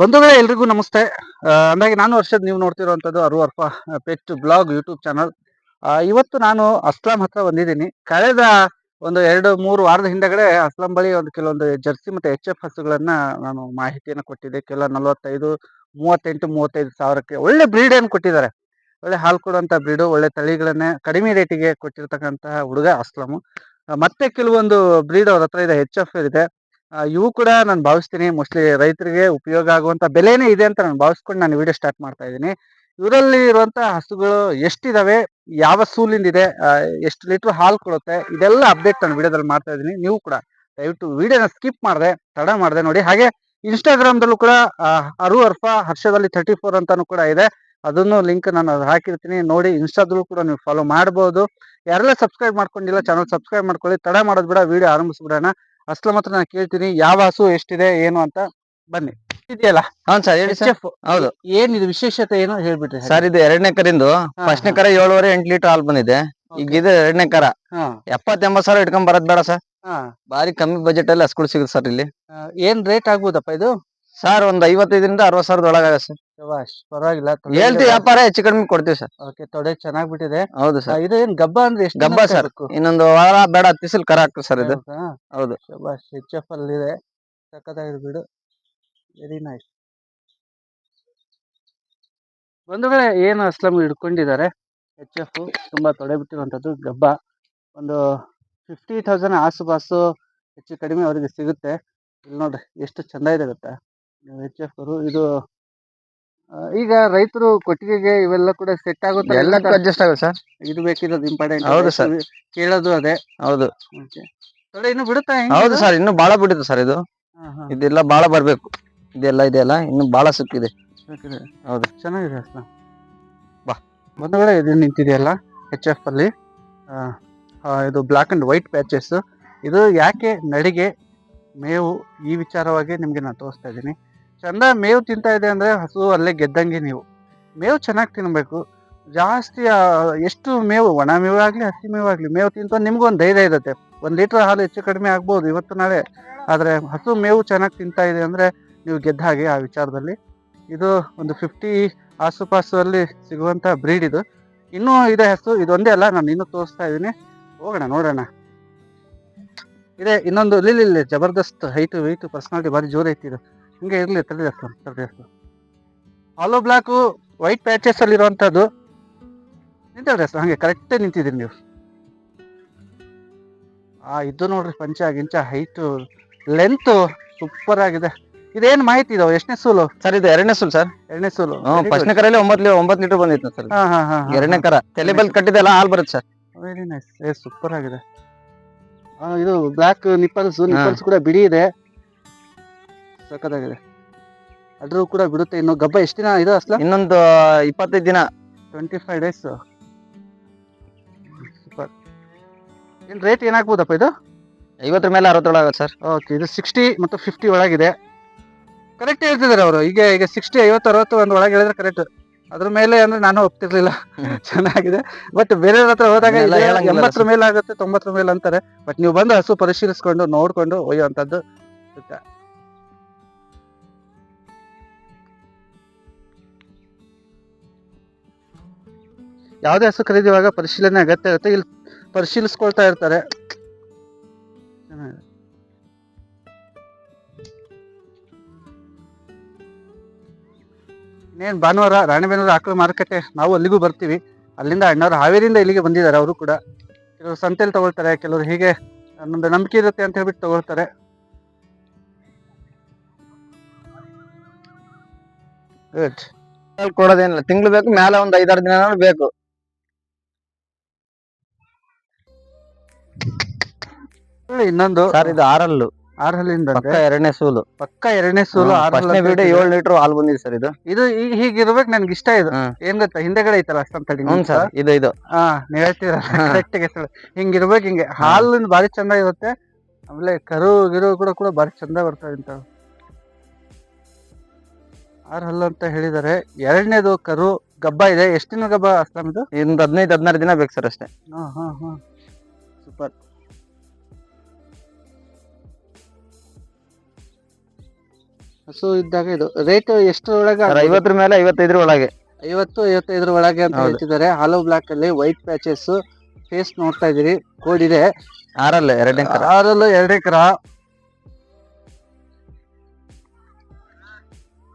ಬಂಧುಗಳೇ, ಎಲ್ರಿಗೂ ನಮಸ್ತೆ. ಅಂದಾಗಿ ನಾನು ವರ್ಷದ ನೀವು ನೋಡ್ತಿರುವಂಥದ್ದು ಅರು ಅರ್ಫ ಪೆಟ್ ಬ್ಲಾಗ್ ಯೂಟ್ಯೂಬ್ ಚಾನಲ್ ಇವತ್ತು ನಾನು ಅಸ್ಲಾಂ ಹತ್ರ ಬಂದಿದ್ದೀನಿ. ಕಳೆದ ಒಂದು ಎರಡು, ಮೂರು ವಾರದ ಹಿಂದೆಗಡೆ ಅಸ್ಲಾಂ ಬಳಿ ಒಂದು ಕೆಲವೊಂದು ಜರ್ಸಿ ಮತ್ತು ಎಚ್ ಎಫ್ ಹಸುಗಳನ್ನು ನಾನು ಮಾಹಿತಿಯನ್ನು ಕೊಟ್ಟಿದ್ದೆ. ಕೆಲ ನಲವತ್ತೈದು, ಮೂವತ್ತೆಂಟು, ಮೂವತ್ತೈದು ಸಾವಿರಕ್ಕೆ ಒಳ್ಳೆ ಬ್ರೀಡ್ ಏನು ಕೊಟ್ಟಿದ್ದಾರೆ. ಒಳ್ಳೆ ಹಾಲು ಕೊಡುವಂಥ ಬ್ರೀಡು ಒಳ್ಳೆ ತಳಿಗಳನ್ನೇ ಕಡಿಮೆ ರೇಟಿಗೆ ಕೊಟ್ಟಿರ್ತಕ್ಕಂತಹ ಹುಡುಗ ಅಸ್ಲಾಮು. ಮತ್ತೆ ಕೆಲವೊಂದು ಬ್ರೀಡ್ ಅವ್ರ ಹತ್ರ ಇದೆ ಎಚ್ ಎಫ್ ಇದೆ. ಇವು ಕೂಡ ನಾನು ಭಾವಿಸ್ತೀನಿ. ಮೋಸ್ಟ್ಲಿ ರೈತರಿಗೆ ಉಪಯೋಗ ಆಗುವಂತ ಬೆಲೆನೇ ಇದೆ ಅಂತ ನಾನು ಭಾವಿಸ್ಕೊಂಡು ನಾನು ವಿಡಿಯೋ ಸ್ಟಾರ್ಟ್ ಮಾಡ್ತಾ ಇದ್ದೀನಿ. ಇವರಲ್ಲಿ ಇರುವಂತಹ ಹಸುಗಳು ಎಷ್ಟಿದಾವೆ, ಯಾವ ಸೂಲಿಂದ ಇದೆ ಎಷ್ಟು ಲೀಟರ್ ಹಾಲು ಕೊಡುತ್ತೆ, ಇದೆಲ್ಲ ಅಪ್ಡೇಟ್ ನಾನು ವಿಡಿಯೋದಲ್ಲಿ ಮಾಡ್ತಾ ಇದ್ದೀನಿ. ನೀವು ಕೂಡ ದಯವಿಟ್ಟು ವಿಡಿಯೋನ ಸ್ಕಿಪ್ ಮಾಡಿದೆ, ತಡ ಮಾಡಿದೆ ನೋಡಿ. ಹಾಗೆ ಇನ್ಸ್ಟಾಗ್ರಾಮ್ದಲ್ಲೂ ದಲ್ಲೂ ಕೂಡ ಅರು ಅರ್ಫ ಹರ್ಷದಲ್ಲಿ ತರ್ಟಿ ಫೋರ್ ಅಂತಾನು ಕೂಡ ಇದೆ. ಅದನ್ನು ಲಿಂಕ್ ನಾನು ಹಾಕಿರ್ತೀನಿ. ನೋಡಿ ಇನ್ಸ್ಟಾದಲ್ಲೂ ಕೂಡ ನೀವು ಫಾಲೋ ಮಾಡ್ಬೋದು. ಯಾರೆಲ್ಲ ಸಬ್ಸ್ಕ್ರೈಬ್ ಮಾಡ್ಕೊಂಡಿಲ್ಲ ಚಾನಲ್ ಸಬ್ಸ್ಕ್ರೈಬ್ ಮಾಡ್ಕೊಳ್ಳಿ. ತಡ ಮಾಡೋದು ಬಿಡ ವಿಡಿಯೋ ಆರಂಭಿಸ್ಬಿಡೋಣ. ಅಸ್ಲಂ ಮಾತ್ರ ನಾನು ಕೇಳ್ತೀನಿ ಯಾವ ಹಸು ಎಷ್ಟಿದೆ ಏನು ಅಂತ ಬನ್ನಿ. ಇದೆಯಲ್ಲ? ಹೌದ್ ಸರ್ ಹೇಳಿ ಸರ್. HF. ಹೌದು. ಇದು ವಿಶೇಷತೆ ಏನು ಹೇಳ್ಬಿಟ್ರಿ ಸರ್ ಇದು ಎರಡನೇ ಕರಿಂದು. ಫಸ್ಟ್ನೇ. ಕರ ಏಳುವರೆ ಎಂಟು ಲೀಟರ್ ಹಾಲ್ ಬಂದಿದೆ. ಈಗ ಇದು ಎರಡನೇ ಕರ. ಹಾ, ಎಪ್ಪತ್ ಎಂಬತ್ ಸಾವಿರ ಇಟ್ಕೊಂಡ್ ಬರದ್ ಬೇಡ ಸರ್. ಬಾರಿ ಕಮ್ಮಿ ಬಜೆಟ್ ಅಲ್ಲಿ ಹಸ್ಗಳು ಸಿಗುತ್ತೆ ಸರ್ ಇಲ್ಲಿ. ಏನ್ ರೇಟ್ ಆಗ್ಬೋದಪ್ಪ ಇದು? ಸರ್ ಒಂದ್ ಐವತ್ತೈದರಿಂದ ಅರವತ್ ಸಾವಿರದ ಒಳಗಾಗ ಸರ್. ಶಬಾಷ್ ಪರವಾಗಿಲ್ಲ ಹೇಳ್ತೀವಿ ವ್ಯಾಪಾರ ಹೆಚ್ಚು ಕಡಿಮೆ ಕೊಡ್ತೀವಿ ಸರ್. ಓಕೆ ತೊಡೆ ಚೆನ್ನಾಗ್ ಬಿಟ್ಟಿದೆ. ಹೌದು ಆ, ಸರ್ ಇದು ಏನ್ ಗಬ್ಬ ಅಂದ್ರೆ ಎಷ್ಟು ಗಬ್ಬ sir. ಇನ್ನೊಂದು ವಾರ ಬೇಡ ತಿಸಲ್ ಕರ ಆಗ್ತದೆ ಸರ್ ಇದು. ಹೌದು. ಶಭಾಷ್ ಎಚ್ ಎಫ್ ಅಲ್ಲಿ ಇದೆ. ಸಕ್ಕತ್ತಾಗಿದೆ ಬಿಡು. ವೆರಿ ನೈಸ್ ಬಂಧುಗಳೇ ಏನು ಅಸ್ಲಂ ಹಿಡ್ಕೊಂಡಿದ್ದಾರೆ? ಎಚ್ ಎಫ್ ತುಂಬಾ ತೊಡೆ ಬಿಟ್ಟಿರುವಂತದ್ದು ಗಬ್ಬ. ಒಂದು ಫಿಫ್ಟಿ ತೌಸಂಡ್ ಆಸುಪಾಸು ಹೆಚ್ಚು ಕಡಿಮೆ ಅವರಿಗೆ ಸಿಗುತ್ತೆ. ಇಲ್ಲಿ ನೋಡ್ರಿ ಎಷ್ಟು ಚಂದ ಇದೆ ಗೊತ್ತಾ? ಎಚ್ ಎಫ್ ಇದು ಆ, ಈಗ ರೈತರು ಕೊಟ್ಟಿಗೆಗೆ ಇವೆಲ್ಲ ಕೂಡ ಸೆಟ್ ಆಗುತ್ತೆ ಎಲ್ಲಕ್ಕೂ ಅಡ್ಜಸ್ಟ್ ಆಗುತ್ತೆ ಸರ್. ಇದು ಬೇಕಿರೋದು ಇಂಪಾರ್ಟೆಂಟ್ ಹೌದು ಸರ್. ಕೇಳೋದು ಅದೇ. ಹೌದು. Okay. ತೊಡೆ ಇನ್ನು ಬಿಡುತ್ತಾ ಹೆಂಗೆ ಹೌದು ಸರ್ ಇನ್ನು ಬಾಳ ಬಿಡುತ್ತೆ ಸರ್ ಇದು. ಹಾ, ಹಾ. ಇದೆಲ್ಲ ಬಾಳ ಬರ್ಬೇಕು. ಇದೆಲ್ಲ ಇದೆಯಲ್ಲ ಇನ್ನು ಬಾಳ ಸಿಕ್ಕಿದೆ. ಬೇಕಿದೆ. ಹೌದು. ಚೆನ್ನಾಗಿದೆ ಸರ್ ಬಾ. ಬಂಧುಗಳೇ ಇದು ನಿಂತಿದೆಯಲ್ಲ ಎಚ್ ಎಫ್ ಅಲ್ಲಿ. ಆ, ಆ, ಇದು ಬ್ಲಾಕ್ ಅಂಡ್ ವೈಟ್ ಪ್ಯಾಚಸ್ ಇದು ಯಾಕೆ ನಡಿಗೆ ಮೇವು ಈ ವಿಚಾರವಾಗಿ ನಿಮ್ಗೆ ನಾನು ತೋರಿಸ್ತಾ ಇದ್ದೀನಿ. ಚಂದ ಮೇವು ತಿಂತಾ ಇದೆ ಅಂದ್ರೆ ಹಸು ಅಲ್ಲೇ ಗೆದ್ದಂಗೆ ನೀವು. ಮೇವು ಚೆನ್ನಾಗಿ ತಿನ್ಬೇಕು. ಜಾಸ್ತಿ ಎಷ್ಟು ಮೇವು, ಒಣ ಮೇವು ಆಗಲಿ, ಹಸಿ ಮೇವು ಆಗಲಿ, ಮೇವು ತಿಂತ ನಿಮಗೊಂದು ಧೈರ್ಯ ಇರುತ್ತೆ. ಒಂದು ಲೀಟರ್ ಹಾಲು ಹೆಚ್ಚು ಕಡಿಮೆ ಆಗ್ಬೋದು ಇವತ್ತು ನಾಳೆ. ಆದರೆ ಹಸು ಮೇವು ಚೆನ್ನಾಗಿ ತಿಂತಾ ಇದೆ ಅಂದ್ರೆ ನೀವು ಗೆದ್ದ ಹಾಗೆ ಆ ವಿಚಾರದಲ್ಲಿ. ಇದು ಒಂದು ಫಿಫ್ಟಿ ಆಸುಪಾಸು ಅಲ್ಲಿ ಸಿಗುವಂತ ಬ್ರೀಡ್ ಇದು. ಇನ್ನೂ ಇದೆ ಹಸು. ಇದೊಂದೇ ಅಲ್ಲ, ನಾನು ಇನ್ನೂ ತೋರಿಸ್ತಾ ಇದ್ದೀನಿ. ಹೋಗೋಣ, ನೋಡೋಣ. ಇದೆ, ಇನ್ನೊಂದು, ಇಲ್ಲಿ ಜಬರ್ದಸ್ತ್ ಹೈಟ್ ವೆಯ್ಟು ಪರ್ಸನಾಲಿಟಿ ಭಾರಿ ಜೋರ್ ಐತಿ ಇದು. ಹಿಂಗೆ ಇರ್ಲಿ ತಲೆ ದೇವಸ್ಥಾನ ಹಾಲೋ ಬ್ಲಾಕು ವೈಟ್ ಪ್ಯಾಚಸ್ ಅಲ್ಲಿ ಇರುವಂತದ್ದು. ನಿಂತಲ್ರಿ ಹಸು ಹಂಗೆ ಕರೆಕ್ಟ್ ನಿಂತಿದ್ದೀರಿ ನೀವು. ಆ ಇದು ನೋಡ್ರಿ ಪಂಚ ಗಿಂಚ ಹೈಟು ಲೆಂತ್ ಸೂಪರ್ ಆಗಿದೆ. ಇದೇನ್ ಮಾಹಿತಿ ಇದಾವ? ಎಷ್ಟನೇ ಸೂಲು? ಸರ್ ಇದು ಎರಡನೇ ಸೂಲ್ ಸರ್. ಎರಡನೇ ಸೂಲು. ಫಸ್ಟ್ನೇ ಕರಲ್ಲಿ ಒಂಬತ್ ಲೀ- ಒಂಬತ್ ಲೀಟರ್ ಬಂದಿತ್ತು ಸರ್. ಹಾ ಹಾ ಹಾ ಎರಡನೇ ಕರ. ತಲೆ ಬಲ್ ಕಟ್ಟಿದೆಲ್ಲ ಹಾಲ್ ಬರುತ್ತೆ ಸರ್. ವೆರಿ ನೈಸ್ ಏ ಸೂಪರ್ ಆಗಿದೆ. ಇದು ಬ್ಲಾಕ್ ನಿಪ್ಪಲ್ಸ್ ನಿಪ್ಪಲ್ಸ್ ಕೂಡ ಬಿಡಿ ಇದೆ. ಸಖತ್ತಾಗಿದೆ ಅದ್ರೂ ಕೂಡ ಬಿಡುತ್ತೆ. ಇನ್ನು ಗಬ್ಬ ಎಷ್ಟು ದಿನ ಇದು ಅಸ್ಲ? ಇನ್ನೊಂದು ಇಪ್ಪತ್ತೈದು ದಿನ. ಟ್ವೆಂಟಿ ಫೈವ್ ಡೇಸ್ ಏನು ರೇಟ್ ಏನಾಗ್ಬೋದಪ್ಪ ಇದು? ಐವತ್ತರ ಮೇಲೆ ಅರವತ್ತೊಳಗೆ ಆಗುತ್ತೆ ಸರ್. ಓಕೆ ಇದು ಸಿಕ್ಸ್ಟಿ ಮತ್ತು ಫಿಫ್ಟಿ ಒಳಗಿದೆ. ಕರೆಕ್ಟ್ ಹೇಳ್ತಿದ್ದಾರೆ ಅವರು. ಈಗ ಈಗ ಸಿಕ್ಸ್ಟಿ ಐವತ್ತು ಅರವತ್ತು ಒಂದು ಒಳಗೆ ಹೇಳಿದ್ರೆ ಕರೆಕ್ಟ್ ಅದ್ರ ಮೇಲೆ ಅಂದ್ರೆ ನಾನು ಒಪ್ತಿರ್ಲಿಲ್ಲ. ಚೆನ್ನಾಗಿದೆ. ಬಟ್ ಬೇರೆಯವ್ರ ಹತ್ರ ಹೋದಾಗ ಎಂಬತ್ತರ ಮೇಲೆ ಆಗುತ್ತೆ ತೊಂಬತ್ತರ ಮೇಲೆ ಅಂತಾರೆ. ಬಟ್ ನೀವು ಬಂದು ಹಸು ಪರಿಶೀಲಿಸ್ಕೊಂಡು ನೋಡ್ಕೊಂಡು ಒಯ್ಯುವಂಥದ್ದು. ಯಾವುದೇ ಹಸು ಖರೀದಿವಾಗ ಪರಿಶೀಲನೆ ಅಗತ್ಯ ಇರುತ್ತೆ. ಇಲ್ಲಿ ಪರಿಶೀಲಿಸ್ಕೊಳ್ತಾ ಇರ್ತಾರೆ. ಇನ್ನೇನು ಭಾನುವಾರ ರಾಣಿಬೇನೂರು ಆಕಳು ಮಾರುಕಟ್ಟೆ, ನಾವು ಅಲ್ಲಿಗೂ ಬರ್ತೀವಿ. ಅಲ್ಲಿಂದ ಅಣ್ಣವ್ರು ಹಾವೇರಿಯಿಂದ ಇಲ್ಲಿಗೆ ಬಂದಿದ್ದಾರೆ ಅವರು ಕೂಡ. ಕೆಲವರು ಸಂತೆಯಲ್ಲಿ ತಗೊಳ್ತಾರೆ, ಕೆಲವರು ಹೀಗೆ ನಮ್ದು ನಂಬಿಕೆ ಇರುತ್ತೆ ಅಂತ ಹೇಳ್ಬಿಟ್ಟು ತಗೊಳ್ತಾರೆ. ಕೊಡೋದೇನಿಲ್ಲ. ತಿಂಗಳು ಬೇಕು ಮೇಲೆ ಒಂದು ಐದಾರು ದಿನ ಬೇಕು. ಇನ್ನೊಂದು ಸರ್ ಇದು ಆರಲ್ಲು. ಆರ್ ಹಲ್ಲಿಂದ ಪಕ್ಕ ಎರಡನೇ ಸೂಲು. ಪಕ್ಕ ಎರಡನೇ ಸೂಲು ಆರ್ ಹಲ್ಲು ಅಂತ ಏಳು ಲೀಟರ್ ಹಾಲು ಬಂದಿದೆ ಸರ್ ಇದು. ಇದು ಈಗ ಹೀಗಿರ್ಬೇಕು ನನ್ಗೆ ಇಷ್ಟ ಇದು. ಏನ್ ಗೊತ್ತಾ? ಹಿಂದೆಗಡೆ ಐತಲ್ಲ ಅಷ್ಟಂತ ತಡಿ ಹ್ಞೂ ಸರ್ ಇದು ಇದು. ಹಾ ನೀವ್ ಹೇಳ್ತೀರ. ಕರೆಕ್ಟ್ ಹೆಸರು ಹಿಂಗಿರ್ಬೇಕು ಹಿಂಗೆ ಹಾಲಿನ ಬಾರಿ ಚಂದ ಇರುತ್ತೆ. ಆಮೇಲೆ ಕರು ಗಿರು ಕೂಡ ಕೂಡ ಬಾರಿ ಚಂದ ಬರ್ತವೆ ಇಂಥವು ಆರ್ ಹಲ್ಲು ಅಂತ ಹೇಳಿದಾರೆ ಎರಡನೇದು ಕರು ಗಬ್ಬ ಇದೆ. ಎಷ್ಟು ದಿನ ಗಬ್ಬ ಅಸ್ಲಾಂ ಇದು? ಇನ್ನೊಂದು ಹದಿನೈದು ಹದಿನಾರು ದಿನ ಬೇಕು ಸರ್ ಅಷ್ಟೇ. ಹಾ ಹಾ ಹಾ. ಸೂಪರ್ ಹಸು ಇದ್ದಾಗ ಇದು ರೇಟ್ ಎಷ್ಟರೊಳಗೆ ಒಳಗೆ ಐವತ್ತರ ಮೇಲೆ ಐವತ್ತೈದರ ಒಳಗೆ ಐವತ್ತು ಐವತ್ತೈದರ ಒಳಗೆ ಅಂತ ಹೌದು. ಹೇಳ್ತಿದ್ದಾರೆ. ಹಾಲೋ ಬ್ಲಾಕ್ ಅಲ್ಲಿ ವೈಟ್ ಪ್ಯಾಚಸ್ ಫೇಸ್ ನೋಡ್ತಾ ಇದೀರಿ ಕೋಡ್ ಇದೆ. ಆರಲ್ಲ ಎರಡನೇ ಕರ ಆರಲ್ಲೂ ಎರಡು ಕರ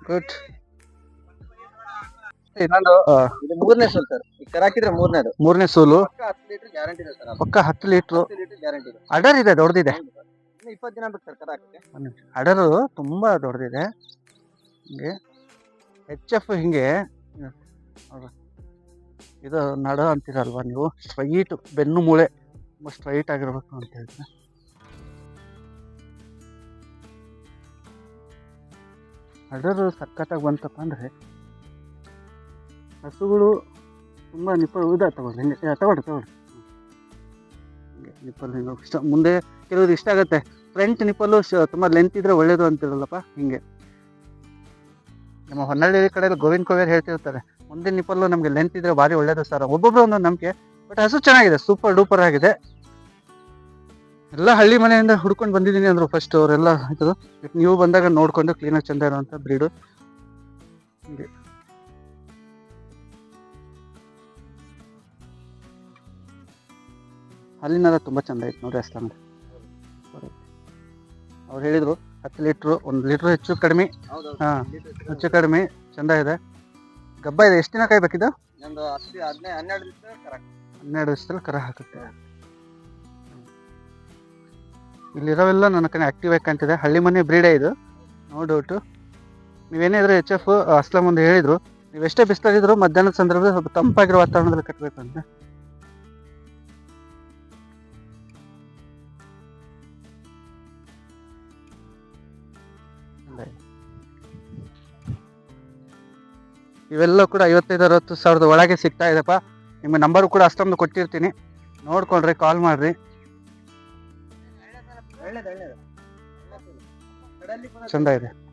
ಗುಡ್ ಇನ್ನೊಂದು ಇದು ಮೂರನೇ ಸೋಲ್ ಸರ್. ಕರ ಹಾಕಿದ್ರೆ ಮೂರನೇದು. ಮೂರನೇ ಸೂಲು. ಹತ್ತು ಲೀಟರ್ ಗ್ಯಾರಂಟಿ ಇದೆ ಸರ್ ಪಕ್ಕ ಹತ್ತು ಲೀಟ್ರು ಹತ್ತು ಲೀಟರ್ ಗ್ಯಾರಂಟಿ ಇದೆ. ಅಡರ್ ಇದೆ ದೊಡ್ಡದಿದೆ. ಇನ್ನು ಇಪ್ಪತ್ತು ದಿನ ಬೇಕು ಸರ್ ಕರ ಹಾಕಕ್ಕೆ. ಅಡರು ತುಂಬಾ ದೊಡ್ಡದಿದೆ. ಹಿಂಗೆ ಎಚ್ ಎಫ್ ಹಿಂಗೆ ನೋಡು. ಇದು ನಡ ಅಂತೀರಲ್ವಾ ನೀವು? ಸ್ಟ್ರೈಟ್ ಬೆನ್ನು ಮೂಳೆ. ತುಂಬ ಸ್ಟ್ರೈಟ್ ಆಗಿರ್ಬೇಕು ಅಂತ ಹೇಳಿದ್ರೆ. ಅಡರು ಸಖತ್ತಾಗಿ ಬಂತಪ್ಪ ಅಂದ್ರೆ ಹಸುಗಳು ತುಂಬ ನಿಪ್ಪಲ್ ಉದ ತಗೊಳ್ಳಿ, ಹಿಂಗೆ ತಗೊಳ್ರಿ ತಗೊಳ್ರಿ ಹಿಂಗೆ ಹಿಂಗೆ ಇಷ್ಟ. ಮುಂದೆ ಕೆಲವ್ರಿಗೆ ಇಷ್ಟ ಆಗುತ್ತೆ. ಫ್ರಂಟ್ ನಿಪ್ಪಲ್ಲು ಶ- ತುಂಬ ಲೆಂತ್ ಇದ್ರೆ ಒಳ್ಳೇದು ಅಂತಿರಲ್ಲಪ್ಪ, ಹಿಂಗೆ. ನಮ್ಮ ಹೊನ್ನಳ್ಳಿ ಕಡೆ ಗೋವಿಂದ ಕೋವೇರ್ ಹೇಳ್ತಿರ್ತಾರೆ, ಮುಂದಿನ ನಿಪ್ಪಲ್ಲು ನಮಗೆ ಲೆಂತ್ ಇದ್ರೆ ಭಾರಿ ಒಳ್ಳೇದು ಸರ್. ಒಬ್ಬೊಬ್ಬರು ಒಂದು ನಂಬಿಕೆ ಬಟ್ ಹಸು ಚೆನ್ನಾಗಿದೆ ಸೂಪರ್ ಡೂಪರ್ ಆಗಿದೆ. ಎಲ್ಲ ಹಳ್ಳಿ ಮನೆಯಿಂದ ಹುಡ್ಕೊಂಡು ಬಂದಿದ್ದೀನಿ ಅಂದ್ರು ಫಸ್ಟ್ ಅವರೆಲ್ಲ, ಇದು, ನೀವು ಬಂದಾಗ ನೋಡ್ಕೊಂಡು ಕ್ಲೀನಾಗಿ ಚೆಂದ ಇರುವಂಥ ಬ್ರೀಡು ಹಿಂಗೆ. ಹಾಲಿನೆಲ್ಲ ತುಂಬ ಚಂದ ಐತೆ ನೋಡಿರಿ ಅಷ್ಟೇ ಅವ್ರು ಹೇಳಿದರು ಹತ್ತು ಲೀಟ್ರು ಒಂದು ಲೀಟ್ರ್ ಹೆಚ್ಚು ಕಡಿಮೆ. ಹಾಂ ಹೆಚ್ಚು ಕಡಿಮೆ ಚಂದ ಇದೆ. ಗಬ್ಬ ಇದೆ ಎಷ್ಟು ದಿನ ಕಾಯ್ಬೇಕಿದ್ದು ಹನ್ನೆರಡು ದಿವಸದಲ್ಲಿ ಕರ ಹಾಕುತ್ತೆ. ಇಲ್ಲಿರೋವೆಲ್ಲ ನನ್ನ ಕಡೆ ಆಕ್ಟಿವ್ ಆಗಿ ಕಾಣ್ತಿದೆ. ಹಳ್ಳಿ ಮನೆ ಬ್ರೀಡೇ ಇದು. ನೋ ಡೌಟು ನೀವೇನಿದ್ರೆ ಎಚ್ ಎಫ್ ಅಸ್ಲಮ್ ಒಂದು ಹೇಳಿದರು. ನೀವು ಎಷ್ಟೇ ಬಿಸಿಲಾಗಿದ್ರು ಮಧ್ಯಾಹ್ನದ ಸಂದರ್ಭದಲ್ಲಿ ಸ್ವಲ್ಪ ತಂಪಾಗಿರೋ ವಾತಾವರಣದಲ್ಲಿ ಕಟ್ಟಬೇಕು ಅಂತ. ಇವೆಲ್ಲ ಕೂಡ ಐವತ್ತೈದು ಅರವತ್ತು ಸಾವಿರದ ಒಳಗೆ ಸಿಗ್ತಾ ಇದೆಪ್ಪ. ನಿಮ್ಮ ನಂಬರ್ ಕೂಡ ಅಷ್ಟೊಂದು ಕೊಟ್ಟಿರ್ತೀನಿ. ನೋಡ್ಕೊಳ್ರಿ ಕಾಲ್ ಮಾಡ್ರಿ. ಚಂದ ಇದೆ.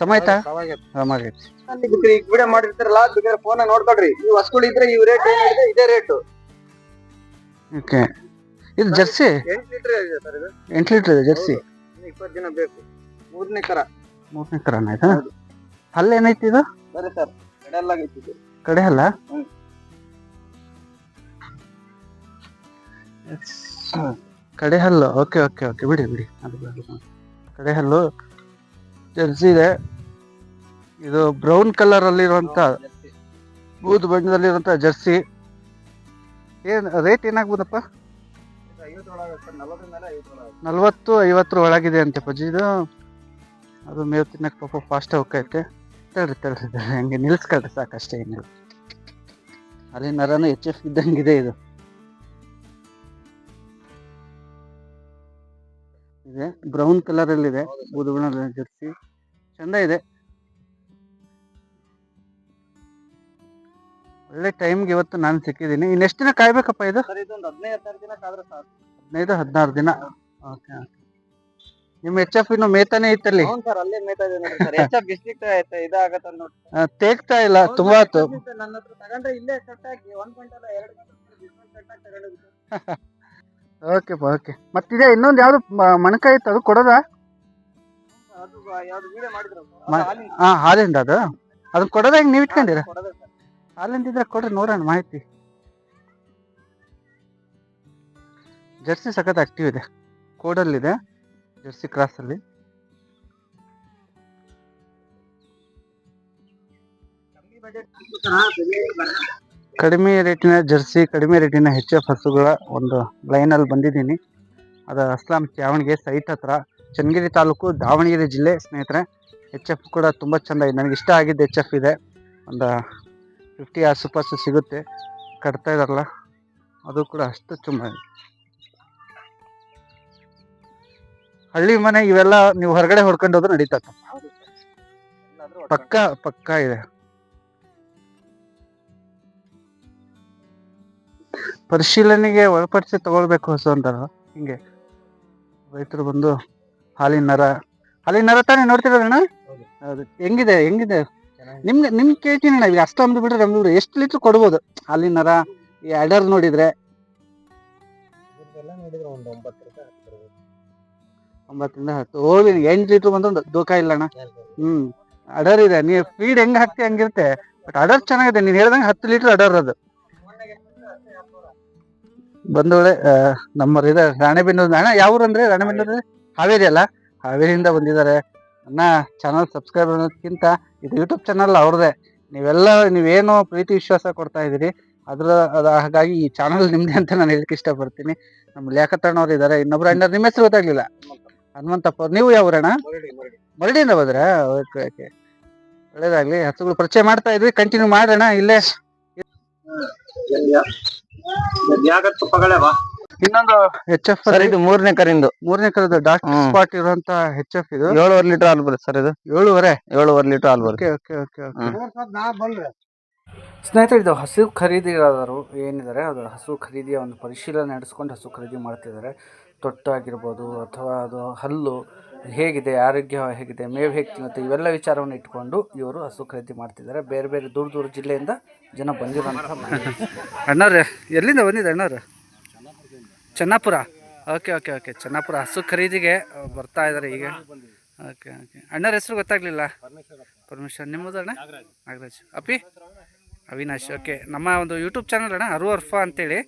ಸಮ ಸಮಾಗೈತಿ ಈಗ ವಿಡಿಯೋ ಮಾಡಿರ್ತಾರಲ್ಲ ಬೇಕಾದ್ರೆ ಫೋನ್ ನೋಡ್ಕೊಳ್ರಿ. ನೀವು ಹಸ್ಗಳು ಇದ್ರೆ ಇವ್ ರೇಟ್ ಇದೆ ಇದೇ ರೇಟ್ ಓಕೆ. ಇದು ಜರ್ಸಿ? ಎಂಟು ಲೀಟರ್ ಇದೆ ಸರ್ ಇದು. ಎಂಟು ಲೀಟ್ರ್ ಇದೆ ಜರ್ಸಿ? ಇಪ್ಪತ್ತು ದಿನ ಬೇಕು. ಮೂರನೇ ಕರ. ಮೂರನೇ ಕರನ ಆಯ್ತಾ? ಹಲ್ಲು ಏನೈತಿ ಇದು? ಸರಿ ಸರ್ ಕಡೆಯಲ್ಲಾಗೈತಿ ಕಡೆ ಹಲ್ಲ. ಕಡೆ ಹಲ್ಲು. Okay okay okay. ಬಿಡಿ ಬಿಡಿ. ಅದು ಬೇಡ. ಕಡೆ ಹಲ್ಲು. ಜರ್ಸಿ ಇದೆ ಇದು ಬ್ರೌನ್ ಕಲರ್ ಅಲ್ಲಿರುವಂತ ಬೂದು ಬಣ್ಣದಲ್ಲಿರುವಂತ ಜರ್ಸಿ. ಏನ್ ರೇಟ್ ಏನಾಗ್ಬೋದಪ್ಪ? ನಲ್ವತ್ತು ಐವತ್ತರ ಒಳಗಿದೆ ಅಂತೆ ಪಜ್ಜಿ ಇದು ಅದು ಮೇವು ತಿನ್ನಕ್ಕೆ ಪಾಪ ಫಾಸ್ಟ್ ಹೋಗ್ತೈತೆ ತಳ್ರಿ ತಳ್ರಿ ತಳ್ರಿ ಹಂಗೆ ನಿಲ್ಸ್ಕೊಳ್ರಿ ಸಾಕಷ್ಟೇ ಏನಿಲ್ಲ ಅಲ್ಲಿ ನರನೂ ಎಚ್ ಎಫ್ ಇದ್ದಂಗಿದೆ ಇದು. ಇದೆ. ಬ್ರೌನ್ ಕಲರ್ ಅಲ್ಲಿ ಇದೆ. ಬೂದು ಬಣ್ಣದ ಜರ್ಸಿ. ಚಂದ ಇದೆ. ಒಳ್ಳೆ ಟೈಮ್ಗೆ ಇವತ್ತು ನಾನು ಸಿಕ್ಕಿದ್ದೀನಿ. ಇನ್ನೆಷ್ಟು ದಿನ ಕಾಯ್ಬೇಕಪ್ಪ ಇದು? ಹದಿನೈದು ಹದಿನಾರು ದಿನ. ಓಕೆ ನಿಮ್ಮ ಎಚ್ ಎಫ್ ಇನ್ನು ಮೇತಾನೆ ಇತ್ತಲ್ಲಿ? ಹೌದು ಸರ್ ಅಲ್ಲೇ ಮೇಯ್ತಾ ಇದೆ ನೋಡಿ ಸರ್. ಎಚ್ ಎಫ್ ಡಿಸ್ಟ್ರಿಕ್ಟ್ ಇದಾಗತ್ತ ನೋಡಿ ಆ, ತೇಗ್ತಾ ಇಲ್ಲ ತುಂಬಾ ಆತು ಹಾಕಿ ತಗೊಂಡೋಗಿ ಓಕೆ ಓಕೆ ಮತ್ತಿದೆ ಇನ್ನೊಂದು ಯಾವುದು ಮಣಕಾಯಿ ಇತ್ತು ಅದು ಕೊಡೋದಾ? ಹಾ ಹಾಲಿಂದ ಅದು? ಅದನ್ನ ಕೊಡೋದ ಹೆಂಗ್ ನೀವು ಇಟ್ಕೊಂಡಿರ? ಹಾಲಿಂದ ಇದ್ರೆ ಕೊಡ್ರಿ ನೋಡೋಣ ಮಾಹಿತಿ. ಜರ್ಸಿ ಸಖತ್ ಆಕ್ಟಿವ್ ಇದೆ. ಕೋಡಲ್ಲಿದೆ ಜರ್ಸಿ ಕ್ರಾಸಲ್ಲಿ ಬಜೆಟ್ ಕಡಿಮೆ ರೇಟಿನ ಜರ್ಸಿ ಕಡಿಮೆ ರೇಟಿನ ಹೆಚ್ ಎಫ್ ಹಸುಗಳ ಒಂದು ಲೈನಲ್ಲಿ ಬಂದಿದ್ದೀನಿ. ಅದು ಅಸ್ಲಾಂ ಚಾವಣಿಗೆ ಸೈಟ್ ಹತ್ರ. ಚನ್ನಗಿರಿ ತಾಲೂಕು ದಾವಣಗೆರೆ ಜಿಲ್ಲೆ ಸ್ನೇಹಿತರೆ. ಎಚ್ ಎಫ್ ಕೂಡ ತುಂಬ ಚೆಂದ ಇದೆ. ನನಗೆ ಇಷ್ಟ ಆಗಿದ್ದು ಎಚ್ ಎಫ್ ಇದೆ. ಒಂದು ಫಿಫ್ಟಿ ಆಸುಪಾಸು ಸಿಗುತ್ತೆ. ಕಟ್ತಾ ಇದಾರಲ್ಲ ಅದು ಕೂಡ ಅಷ್ಟು ತುಂಬ ಹಳ್ಳಿ ಮನೆ ಇವೆಲ್ಲ ನೀವು ಹೊರಗಡೆ ಹೊಡ್ಕೊಂಡು ಹೋದ್ರೆ ನಡೀತದೆ ಪಕ್ಕ ಪಕ್ಕ ಇದೆ. ಪರಿಶೀಲನೆಗೆ ಒಳಪಡಿಸಿ ತಗೊಳ್ಬೇಕು ಹಸು ಅಂತಾರ ಹಿಂಗೆ. ರೈತರು ಬಂದು ಹಾಲಿನ ನರ ಹಾಲಿನ ನರ ತಾನೇ ನೋಡ್ತಿರೋದಣ್ಣ ಹೌದು. ಹೆಂಗಿದೆ ಹೆಂಗಿದೆ? ನಿಮ್ಗೆ ನಿಮ್ ಕೇಳ್ತೀನಿ ಅಣ್ಣ ಈಗ ಅಷ್ಟು ಅಂದು ಬಿಟ್ರೆ ನಮ್ದು ಎಷ್ಟು ಲೀಟ್ರ್ ಕೊಡ್ಬೋದು? ಹಾಲಿನ ನರ ಈ ಅಡರ್ ನೋಡಿದ್ರೆ? ಒಂಬತ್ತರಿಂದ ಹತ್ತು. ಹೋಗ್ಲಿ ಎಂಟು ಲೀಟ್ರ್ ಬಂದು ದೋಖ ಇಲ್ಲ ಅಣ್ಣ. ಹ್ಮ್. ಅಡರ್ ಇದೆ. ನೀವು ಫೀಡ್ ಹೆಂಗ್ ಹಾಕ್ತಿ ಹಂಗಿರುತ್ತೆ. ಬಟ್ ಅಡರ್ ಚೆನ್ನಾಗಿದೆ. ನೀನ್ ಹೇಳ್ದಂಗೆ ಹತ್ತು ಲೀಟರ್ ಅಡರ್ ಅದು. ಬಂದೋಳೆ ನಮ್ಮ ಇದೆ ರಾಣೆಬೆನ್ನೂರು ಅಣ್ಣ ಯಾವ ಅಂದ್ರೆ ರಾಣೆಬೆನ್ನೂರು? ಹಾವೇರಿ ಅಲ್ಲ? ಹಾವೇರಿಯಿಂದ ಬಂದಿದ್ದಾರೆ. ಅಣ್ಣ ಚಾನಲ್ ಸಬ್ಸ್ಕ್ರೈಬ್ ಅನ್ನೋದಕ್ಕಿಂತ ಇದು ಯೂಟ್ಯೂಬ್ ಚಾನಲ್ ಅವ್ರದೇ ನೀವೆಲ್ಲ ನೀವೇನೋ ಪ್ರೀತಿ ವಿಶ್ವಾಸ ಕೊಡ್ತಾ ಇದ್ದೀರಿ. ಅದ್ರ ಅದ ಹಾಗಾಗಿ ಈ ಚಾನಲ್ ನಿಮ್ದೆ ಅಂತ ನಾನು ಹೇಳಕ್ ಇಷ್ಟಪಡ್ತೀನಿ. ನಮ್ಮ ಲೇಖತಣ್ಣ ಅವ್ರು ಇದ್ದಾರೆ. ಇನ್ನೊಬ್ರು ಅಣ್ಣ ನಿಮ್ಮ ಹೆಸರು ಗೊತ್ತಾಗ್ಲಿಲ್ಲ. ಹನುಮಂತಪ್ಪ ಅವ್ರು. ನೀವು ಯಾವ ಮರಡಿ ಮರಡಿಯಿಂದ ಬಂದ್ರ? Okay okay. ಒಳ್ಳೇದಾಗ್ಲಿ. ಹಸುಗಳು ಪರಿಚಯ ಮಾಡ್ತಾ ಇದ್ರಿ. ಕಂಟಿನ್ಯೂ ಮಾಡೋಣ ಇಲ್ಲೇ. ಇನ್ನೊಂದು ಎಚ್ ಎಫ್ ಸರ್ ಇದು ಮೂರನೇ ಕರಿಂದು. ಮೂರನೇ ಕರದ ಡಾಟ್ ಸ್ಪಾಟ್ ಇರುವಂತ ಎಚ್ ಎಫ್ ಇದು? ಏಳುವರೆ ಲೀಟರ್ ಹಾಲು ಬರುತ್ತೆ ಸರ್ ಇದು. ಏಳುವರೆ? ಏಳುವರೆ ಲೀಟರ್ ಹಾಲು ಬರುತ್ತೆ. ಓಕೆ ಓಕೆ ಓಕೆ ಸ್ನೇಹಿತರೆ ಇದು ಹಸು ಖರೀದಿಗಾರರು ಏನಿದ್ದಾರೆ ಅದು ಹಸು ಖರೀದಿಯ ಒಂದು ಪರಿಶೀಲನೆ ನಡೆಸ್ಕೊಂಡು ಹಸು ಖರೀದಿ ಮಾಡ್ತಿದ್ದಾರೆ. ತೊಟ್ಟಾಗಿರ್ಬೋದು ಅಥವಾ ಅದು ಹಲ್ಲು ಹೇಗಿದೆ, ಆರೋಗ್ಯ ಹೇಗಿದೆ, ಮೇವು ಹೇಗೆ ತಿನ್ನುತ್ತೆ ಇವೆಲ್ಲ ವಿಚಾರವನ್ನು ಇಟ್ಕೊಂಡು ಇವರು ಹಸು ಖರೀದಿ ಮಾಡ್ತಿದ್ದಾರೆ. ಬೇರೆ ಬೇರೆ ದೂರ ದೂರ ಜಿಲ್ಲೆಯಿಂದ ಜನ ಬಂದಿರೋಂಥ ಅಣ್ಣವ್ರೆ, ಎಲ್ಲಿಂದ ಬಂದಿದೆ ಅಣ್ಣವ್ರು? Chennapura. Okay okay okay. Chennapura ಹಸು ಖರೀದಿಗೆ ಬರ್ತಾ ಇದ್ದಾರೆ ಈಗ. Okay okay. ಅಣ್ಣರ ಹೆಸರು ಗೊತ್ತಾಗ್ಲಿಲ್ಲ? ಪರಮೇಶ್ವರ್. ನಿಮ್ಮದು ಅಣ್ಣ? ನಾಗರಾಜ್. ಅಪ್ಪಿ ಅವಿನಾಶ್. ಓಕೆ. ನಮ್ಮ ಒಂದು ಯೂಟ್ಯೂಬ್ ಚಾನಲ್ ಅಣ್ಣ ಅರು ಅರ್ಫಾ ಅಂತೇಳಿ.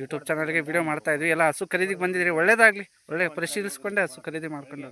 ಯೂಟ್ಯೂಬ್ ಚಾನಲ್ಗೆ ವಿಡಿಯೋ ಮಾಡ್ತಾ ಇದ್ವಿ. ಎಲ್ಲ ಹಸು ಖರೀದಿಗೆ ಬಂದಿದ್ದೀರಿ ಒಳ್ಳೇದಾಗಲಿ. ಒಳ್ಳೆ ಪರಿಶೀಲಿಸ್ಕೊಂಡೆ ಹಸು ಖರೀದಿ ಮಾಡ್ಕೊಂಡು